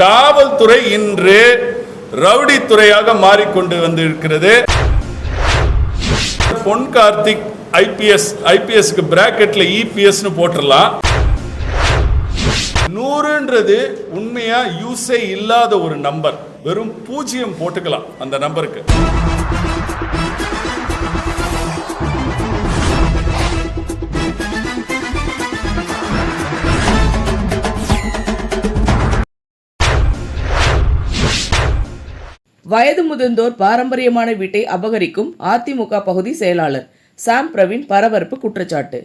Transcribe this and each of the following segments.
காவல்துறை இன்று ரவுடி துறையாக மாறிக்கொண்டு வந்திருக்கிறது. பொன் கார்த்திக் ஐபிஎஸ் ஐபிஎஸ்க்கு பிராக்கெட்ல இபிஎஸ்னு போட்டுடலாம் நூறுன்றது உண்மையா யூஸே இல்லாத ஒரு நம்பர். வெறும் பூஜ்ஜியம் போட்டுக்கலாம் அந்த நம்பருக்கு. வயது முதிர்ந்தோர் பாரம்பரியமான வீட்டை அபகரிக்கும் அதிமுக பகுதி செயலாளர் சாம் பிரவீன் பரபரப்பு குற்றச்சாட்டு.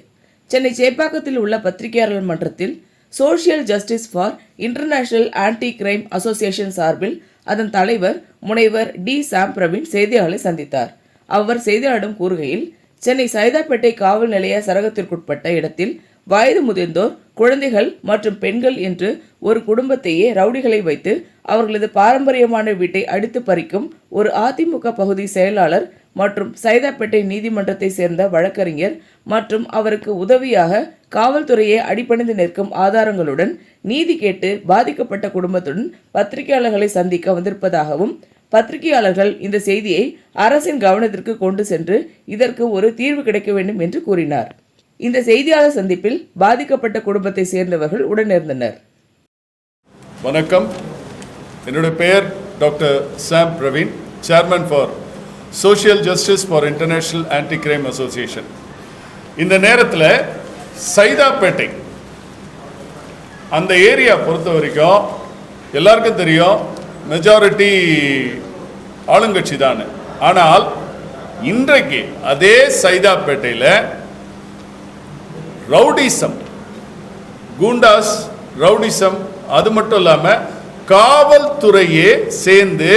சென்னை சேப்பாக்கத்தில் உள்ள பத்திரிகையாளர் மன்றத்தில் social justice for international anti crime association சார்பில் அதன் தலைவர் முனைவர் டி சாம் பிரவீன் செய்தியாளர்களை சந்தித்தார். அவர் செய்தியாளரிடம் கூறுகையில் சென்னை சைதாப்பேட்டை காவல் நிலைய சரகத்திற்குட்பட்ட இடத்தில் வயது முதிர்ந்தோர் குழந்தைகள் மற்றும் பெண்கள் என்று ஒரு குடும்பத்தையே ரவுடிகளை வைத்து அவர்களது பாரம்பரியமான வீட்டை அடித்து பறிக்கும் ஒரு அதிமுக பகுதி செயலாளர் மற்றும் சைதாப்பேட்டை நீதிமன்றத்தை சேர்ந்த வழக்கறிஞர் மற்றும் அவருக்கு உதவியாக காவல்துறையை அடிப்பணிந்து நிற்கும் ஆதாரங்களுடன் நீதி கேட்டு பாதிக்கப்பட்ட குடும்பத்துடன் பத்திரிகையாளர்களை சந்திக்க வந்திருப்பதாகவும் பத்திரிகையாளர்கள் இந்த செய்தியை அரசின் கவனத்திற்கு கொண்டு சென்று இதற்கு ஒரு தீர்வு கிடைக்க வேண்டும் என்று கூறினார். இந்த செய்தியாளர் சந்திப்பில் பாதிக்கப்பட்ட குடும்பத்தை சேர்ந்தவர்கள் உடனிருந்தனர். வணக்கம். என்னுடைய பெயர் doctor Sam Praveen chairman for social justice for international anti crime association இந்த நேரத்தில் சைதாப்பேட்டை அந்த ஏரியா பொறுத்த வரைக்கும் எல்லாருக்கும் தெரியும் மெஜாரிட்டி ஆளுங்கட்சி தான் ஆனால் இன்றைக்கு அதே சைதாப்பேட்டையில் ரவுடிசம். கூண்டாஸ் ரவுடிசம் அது மட்டும் இல்லாமல் காவல்துறையே சேர்ந்து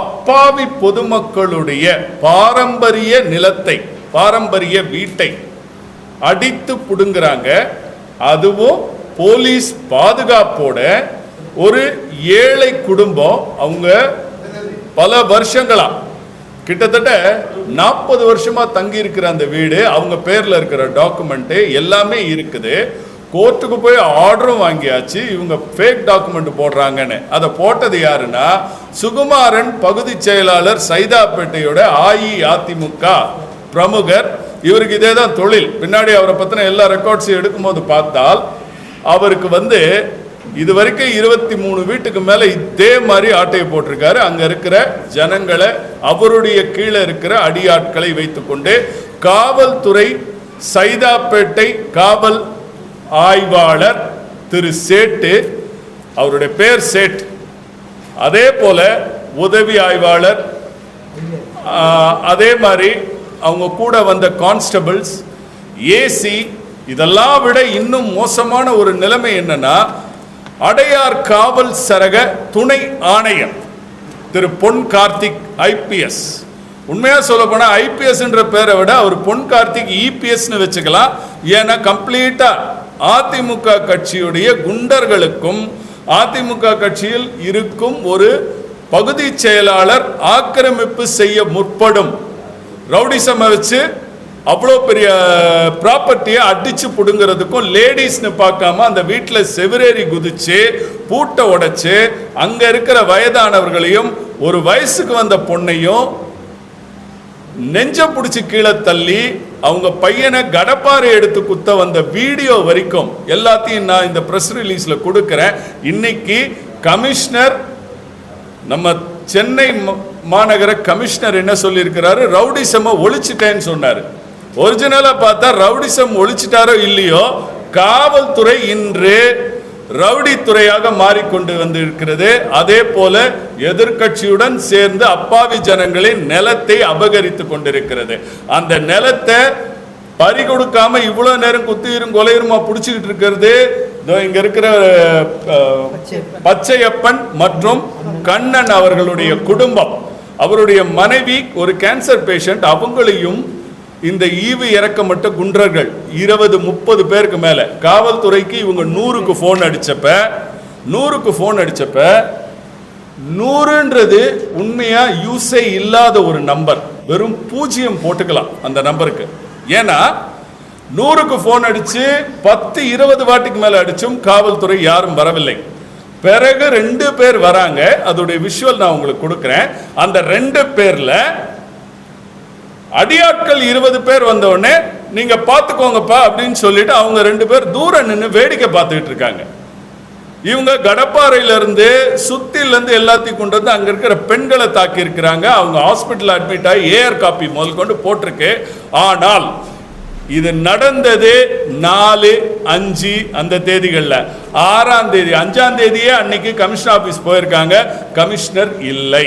அப்பாவி பொதுமக்களுடைய பாரம்பரிய நிலத்தை பாரம்பரிய வீட்டை அடித்து பிடுங்குறாங்க. அதுவும் போலீஸ் பாதுகாப்போட ஒரு ஏழை குடும்பம் அவங்க பல வருஷங்களா கிட்டத்தட்ட நாற்பது வருஷமா தங்கி இருக்கிற அந்த வீடு அவங்க பேர்ல இருக்கிற டாக்குமெண்ட்டு எல்லாமே இருக்குது. கோர்ட்டுக்கு போய் ஆர்டரும் வாங்கியாச்சு இவங்க ஃபேக் டாக்குமெண்ட் போடுறாங்கன்னு. அதை போட்டது யாருன்னா சுகுமாரன் பகுதி செயலாளர் சைதாப்பேட்டையோட அஇஅதிமுக பிரமுகர். இவருக்கு இதே தான் தொழில். பின்னாடி அவரை பற்றின எல்லா ரெக்கார்ட்ஸையும் எடுக்கும்போது பார்த்தால் அவருக்கு வந்து இது வரைக்கும் இருபத்தி மூணு வீட்டுக்கு மேல இதே மாதிரி ஆட்டையை போட்டிருக்காரு. அங்க இருக்கிற ஜனங்களை அவருடைய கீழே இருக்கிற அடியாட்களை வைத்துக்கொண்டு காவல்துறை சைதாப்பேட்டை காவல் ஆய்வாளர் திரு சேட்டு அவருடைய பேர் சேட். அதே போல உதவி ஆய்வாளர் அதே மாதிரி அவங்க கூட வந்த கான்ஸ்டபிள்ஸ் ஏசி இதெல்லாம் விட இன்னும் மோசமான ஒரு நிலைமை என்னன்னா அடையார் காவல் சரக துணை ஆணையர் திரு பொன் கார்த்திக் ஐபிஎஸ் உண்மையாக சொல்ல போனால் ஐபிஎஸ்ன்ற பேரை விட அவர் பொன் கார்த்திக் இபிஎஸ்னு வச்சுக்கலாம். ஏன்னா கம்ப்ளீட்டா அதிமுக கட்சியுடைய குண்டர்களுக்கும் அதிமுக கட்சியில் இருக்கும் ஒரு பகுதி செயலாளர் ஆக்கிரமிப்பு செய்ய முற்படும். ரவுடிசமை வச்சு அவ்வளோ பெரிய ப்ராப்பர்ட்டியை அடித்து பிடுங்கிறதுக்கும் லேடிஸ்னு பார்க்காம அந்த வீட்டில் செவிரேறி குதிச்சு பூட்டை உடைச்சு அங்கே இருக்கிற வயதானவர்களையும் ஒரு வயசுக்கு வந்த பொண்ணையும் நெஞ்ச பிடிச்சி கீழே தள்ளி அவங்க பையனை கடப்பாறை எடுத்து குத்த வந்த வீடியோ வரைக்கும் எல்லாத்தையும் நான் இந்த ப்ரெஸ் ரிலீஸில் கொடுக்குறேன். இன்னைக்கு கமிஷனர் நம்ம சென்னை மாநகர கமிஷனர் என்ன சொல்லியிருக்கிறாரு? ரவுடிசமை ஒழிச்சிட்டேன்னு சொன்னார். ஒரிஜினலாக பார்த்தா ரவுடிசம் ஒழிச்சிட்டாரோ இல்லையோ காவல்துறை இன்று ரவுடி துறையாக மாறிக்கொண்டு வந்திருக்கிறது. அதே போல எதிர்க்கட்சியுடன் சேர்ந்து அப்பாவி ஜனங்களின் நிலத்தை அபகரித்து கொண்டிருக்கிறது. அந்த நிலத்தை பறி கொடுக்காம இவ்வளவு நேரம் குத்திரும் கொலையுமா பிடிச்சிக்கிட்டு இருக்கிறது? இங்க இருக்கிற பச்சையப்பன் மற்றும் கண்ணன் அவர்களுடைய குடும்பம். அவருடைய மனைவி ஒரு கேன்சர் பேஷண்ட் அவங்களையும் இந்த ஈவு இறக்கமட்ட குன்றர்கள் இருபது முப்பது பேருக்கு மேல. காவல்துறைக்கு இவங்க நூறுக்கு ஃபோன் அடிச்சப்ப நூறுக்கு ஃபோன் அடிச்சப்ப நூறுன்றது உண்மையா யூஸே இல்லாத ஒரு நம்பர். வெறும் பூஜ்ஜியம் போட்டுக்கலாம் அந்த நம்பருக்கு. ஏன்னா நூறுக்கு ஃபோன் அடிச்சு பத்து இருபது வாட்டிக்கு மேல அடிச்சும் காவல்துறை யாரும் வரவில்லை. பிறகு ரெண்டு பேர் வராங்க. அதோடைய விஷுவல் நான் உங்களுக்கு கொடுக்குறேன். அந்த ரெண்டு பேர்ல அடியாட்கள் இருபது பேர் வந்தவொடனே நீங்கள் நீங்க பார்த்துக்கோங்கப்பா அப்படின்னு சொல்லிட்டு அவங்க ரெண்டு பேர் தூரம் நின்று வேடிக்கை பார்த்துக்கிட்டு இருக்காங்க. இவங்க கடப்பாறையிலிருந்து சுத்திலேருந்து எல்லாத்தையும் கொண்டு வந்து அங்கே இருக்கிற பெண்களை தாக்கி இருக்கிறாங்க அவங்க ஹாஸ்பிட்டல் அட்மிட் ஆகி ஏஆர் காப்பி முதல் கொண்டு போட்டிருக்கு. ஆனால் இது நடந்தது நாலு அஞ்சு அந்த தேதிகளில். ஆறாம் தேதி அஞ்சாம் தேதியே அன்னைக்கு கமிஷனர் ஆஃபீஸ் போயிருக்காங்க. கமிஷனர் இல்லை.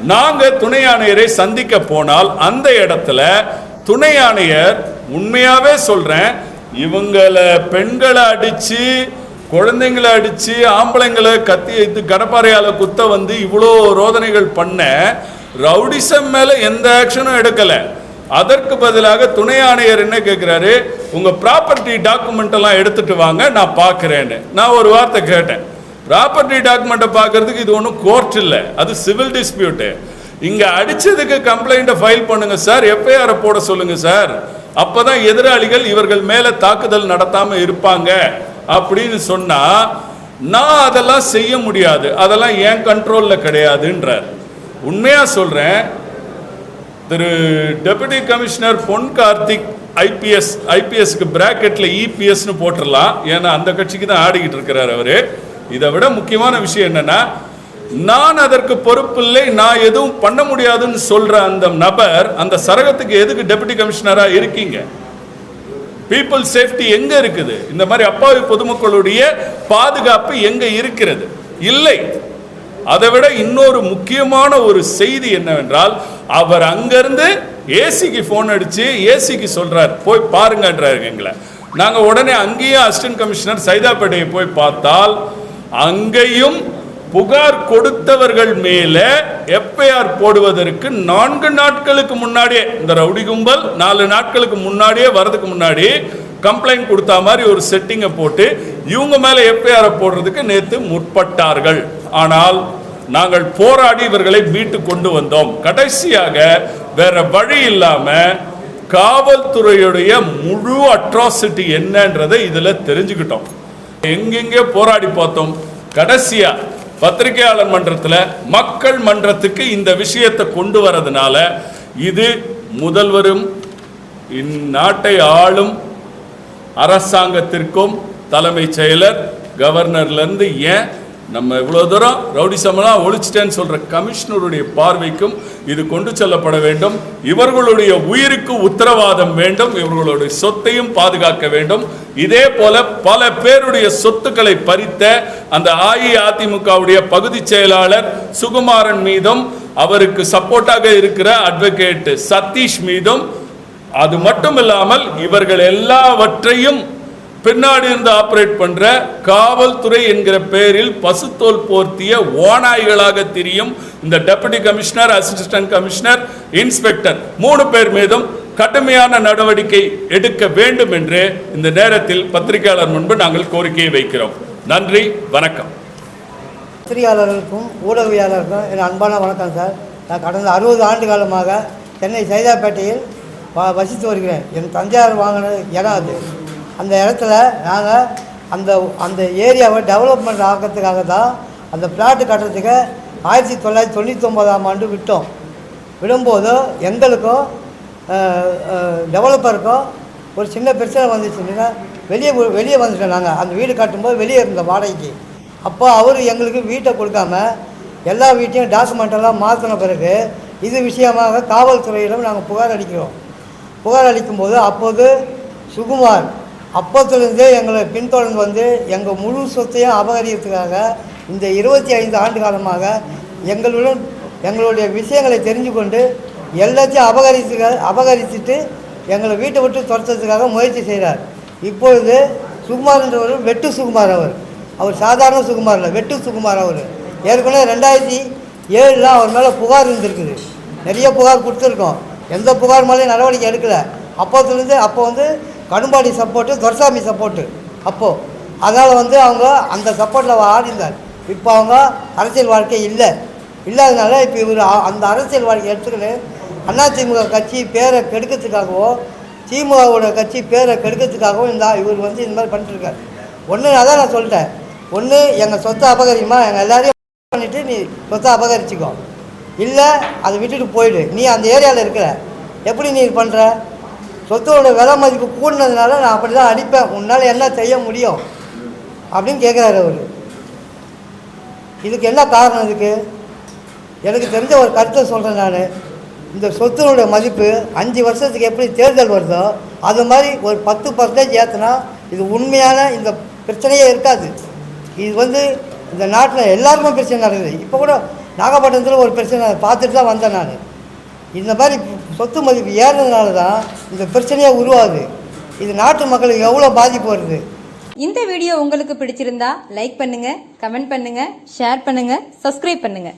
நாங்கள் துணை ஆணையரை சந்திக்க போனால் அந்த இடத்துல துணை ஆணையர் உண்மையாகவே சொல்கிறேன் இவங்களை பெண்களை அடித்து குழந்தைங்களை அடித்து ஆம்பளைங்களை கத்தி வைத்து கடப்பாறையால் குத்த வந்து இவ்வளோ ரோதனைகள் பண்ண ரவுடிசம் மேலே எந்த ஆக்ஷனும் எடுக்கலை. அதற்கு பதிலாக துணை ஆணையர் என்ன கேட்குறாரு உங்கள் ப்ராப்பர்ட்டி டாக்குமெண்ட் எல்லாம் வாங்க நான் பார்க்குறேன்னு. நான் ஒரு வார்த்தை கேட்டேன். ப்ராப்பர்ட்டி டாக்குமெண்ட்டை பார்க்கறதுக்கு இது ஒன்றும் கோர்ட் இல்லை. அது சிவில் டிஸ்பியூட்டு இங்கே அடித்ததுக்கு கம்ப்ளைண்ட்டை ஃபைல் பண்ணுங்கள் சார். எஃப்ஐஆரை போட சொல்லுங்கள் சார். அப்போ தான் எதிராளிகள் இவர்கள் மேலே தாக்குதல் நடத்தாமல் இருப்பாங்க. அப்படின்னு சொன்னால் நான் அதெல்லாம் செய்ய முடியாது. அதெல்லாம் என் கண்ட்ரோலில் கிடையாதுன்றார். உண்மையாக சொல்கிறேன் திரு deputy commissioner Pon Karthik IPS ஐபிஎஸ்க்கு பிராக்கெட்டில் இபிஎஸ்னு போட்டுடலாம் ஏன்னா அந்த கட்சிக்கு தான் ஆடிக்கிட்டு இருக்கிறார் அவர். இதை விட முக்கியமான விஷயம் என்னன்னா நான் அதற்கு பொறுப்பில்லை நான் எதுவும் பண்ண முடியாதுன்னு சொல்ற அந்த நபர் அந்த சரகத்துக்கு எதுக்கு டெபுட்டி கமிஷனரா இருக்கீங்க? பீப்புள் சேஃப்டி எங்க இருக்குது? இந்த மாதிரி அப்பாவி பொதுமக்களுடைய பாதுகாப்பு எங்க இருக்கிறது? இல்லை. அதை விட இன்னொரு முக்கியமான ஒரு செய்தி என்னவென்றால் அவர் அங்கிருந்து ஏசிக்கு ஃபோன் அடிச்சு ஏசிக்கு சொல்றார் போய் பாருங்கன்றாரு எங்களை. நாங்கள் உடனே அங்கேயும் அசிஸ்டன்ட் கமிஷனர் சைதாப்பேட்டையை போய் பார்த்தால் அங்கேயும் புகார் கொடுத்தவர்கள் மேல எஃப்ஐஆர் போடுவதற்கு நான்கு நாட்களுக்கு முன்னாடியே இந்த ரவுடி கும்பல் நாலு நாட்களுக்கு முன்னாடியே வரதுக்கு முன்னாடி கம்ப்ளைண்ட் கொடுத்த மாதிரி ஒரு செட்டிங்கை போட்டு இவங்க மேலே எஃப்ஐஆரை போடுறதுக்கு நேற்று முற்பட்டார்கள். ஆனால் நாங்கள் போராடி இவர்களை மீட்டு கொண்டு வந்தோம். கடைசியாக வேற வழி இல்லாமல் காவல்துறையுடைய முழு அட்ராசிட்டி என்னன்றதை இதுல தெரிஞ்சுக்கிட்டோம். எங்கெங்கே போராடி பார்த்தோம்? கடைசியா பத்திரிகையாளர் மன்றத்தில் மக்கள் மன்றத்துக்கு இந்த விஷயத்தை கொண்டு வரதுனால இது முதல்வரும் இந்நாட்டை ஆளும் அரசாங்கத்திற்கும் தலைமைச் செயலர் கவர்னர்ல இருந்து ஏன் நம்ம இவ்வளோ தூரம் ரவுடிசமெல்லாம் ஒழிச்சிட்டேன்னு சொல்கிற கமிஷனருடைய பார்வைக்கும் இது கொண்டு செல்லப்பட வேண்டும். இவர்களுடைய உயிருக்கு உத்தரவாதம் வேண்டும். இவர்களுடைய சொத்தையும் பாதுகாக்க வேண்டும். இதே போல பல பேருடைய சொத்துக்களை பறித்த அந்த அஇஅதிமுகவுடைய பகுதி செயலாளர் சுகுமாரன் மீதும் அவருக்கு சப்போர்ட்டாக இருக்கிற அட்வொகேட் சதீஷ் மீதும் அது மட்டும் இல்லாமல் இவர்கள் எல்லாவற்றையும் பின்னாடி இருந்து ஆப்ரேட் பண்ற காவல்துறை என்கிற பெயரில் பசுத்தோல் போர்த்திய ஓநாய்களாக தெரியும் இந்த deputy commissioner assistant commissioner inspector மூணு பேர் மீதும் கடுமையான நடவடிக்கை எடுக்க வேண்டும் என்று இந்த நேரத்தில் பத்திரிகையாளர் முன்பு நாங்கள் கோரிக்கையை வைக்கிறோம். நன்றி வணக்கம். பத்திரிகையாளர்களுக்கும் ஊடகவியாளருக்கும் என் அன்பான வணக்கம் சார். நான் கடந்த அறுபது ஆண்டு காலமாக சென்னை சைதாப்பேட்டையில் வ வசித்து வருகிறேன். என் தஞ்சாவூர் வாங்கின இடம் அது. அந்த இடத்துல நாங்கள் அந்த அந்த ஏரியாவை டெவலப்மெண்ட் ஆக்கிறதுக்காக தான் அந்த பிளாட்டு கட்டுறதுக்கு ஆயிரத்தி தொள்ளாயிரத்தி தொண்ணூற்றி ஒம்போதாம் ஆண்டு விட்டோம். விடும்போது எங்களுக்கும் டெவலப்பருக்கும் ஒரு சின்ன பிரச்சனை வந்துச்சுன்னா வெளியே வெளியே வந்துட்டோம் நாங்கள் அந்த வீடு கட்டும்போது வெளியே இருந்த வாடகைக்கு. அப்போ அவர் எங்களுக்கு வீட்டை கொடுக்காம எல்லா வீட்டையும் டாக்குமெண்ட்டெல்லாம் மாற்றின பிறகு இது விஷயமாக காவல்துறையிடம் நாங்கள் புகார் அளிக்கிறோம். புகார் அளிக்கும்போது அப்போது சுகுமார் அப்போத்துலேருந்தே எங்களை பின்தொடர்ந்து வந்து எங்கள் முழு சொத்தையும் அபகரிக்கிறதுக்காக இந்த இருபத்தி ஐந்து ஆண்டு காலமாக எங்களுடன் எங்களுடைய விஷயங்களை தெரிஞ்சு கொண்டு எல்லாத்தையும் அபகரித்து அபகரிச்சுட்டு எங்களை வீட்டை விட்டு துரத்துறதுக்காக முயற்சி செய்கிறார் இப்பொழுது சுகுமார் என்றவர் வெட்டு சுகுமார் அவர். அவர் சாதாரண சுகுமார் இல்லை வெட்டு சுகுமார் அவர். ஏற்கனவே ரெண்டாயிரத்தி ஏழில் அவர் மேலே புகார் இருந்திருக்குது. நிறைய புகார் கொடுத்துருக்கோம். எந்த புகார் மேலேயும் நடவடிக்கை எடுக்கலை. அப்போத்துலேருந்து அப்போ வந்து கடும்பாடி சப்போர்ட்டு துரசாமி சப்போர்ட்டு அப்போது அதனால் வந்து அவங்க அந்த சப்போர்ட்டில் ஆடிந்தார் இப்போ அவங்க அரசியல் வாழ்க்கை இல்லை. இல்லாதனால இப்போ இவர் அந்த அரசியல் வாழ்க்கை எடுத்துக்கிட்டு அதிமுக கட்சி பேரை கெடுக்கிறதுக்காகவோ திமுகவோட கட்சி பேரை கெடுக்கிறதுக்காகவும் இந்த இவர் வந்து இந்த மாதிரி பண்ணிட்டுருக்கார். ஒன்று அதான் நான் சொல்லிட்டேன். ஒன்று எங்கள் சொத்தை அபகரிமா எங்கள் எல்லாரையும் பண்ணிவிட்டு நீ சொத்தை அபகரிச்சிக்கோ. இல்லை அதை விட்டுட்டு போயிடு. நீ அந்த ஏரியாவில் இருக்கிற எப்படி நீ பண்ணுற சொத்தோட விலை மதிப்பு கூடினதுனால நான் அப்படி தான் அடிப்பேன். உன்னால் என்ன செய்ய முடியும்? அப்படின்னு கேட்குறாரு அவர். இதுக்கு என்ன காரணம் இதுக்கு? எனக்கு தெரிஞ்ச ஒரு கருத்தை சொல்கிறேன் நான். இந்த சொத்தினுடைய மதிப்பு அஞ்சு வருஷத்துக்கு எப்படி தேர்தல் வருதோ அது மாதிரி ஒரு பத்து பர்சன்டேஜ் ஏற்றுனா இது உண்மையான இந்த பிரச்சனையே இருக்காது. இது வந்து இந்த நாட்டில் எல்லாருக்குமே பிரச்சனை நடக்குது. இப்போ கூட நாகப்பட்டினத்தில் ஒரு பிரச்சனை பார்த்துட்டு தான் வந்தேன் நான். இந்த மாதிரி சொத்து மதிப்பு ஏறதுனால தான் இந்த பிரச்சனையே உருவாகுது. இது நாட்டு மக்களுக்கு எவ்வளோ பாதிப்பு வருது? இந்த வீடியோ உங்களுக்கு பிடிச்சிருந்தா லைக் பண்ணுங்கள் கமெண்ட் பண்ணுங்கள் ஷேர் பண்ணுங்கள் சப்ஸ்கிரைப் பண்ணுங்கள்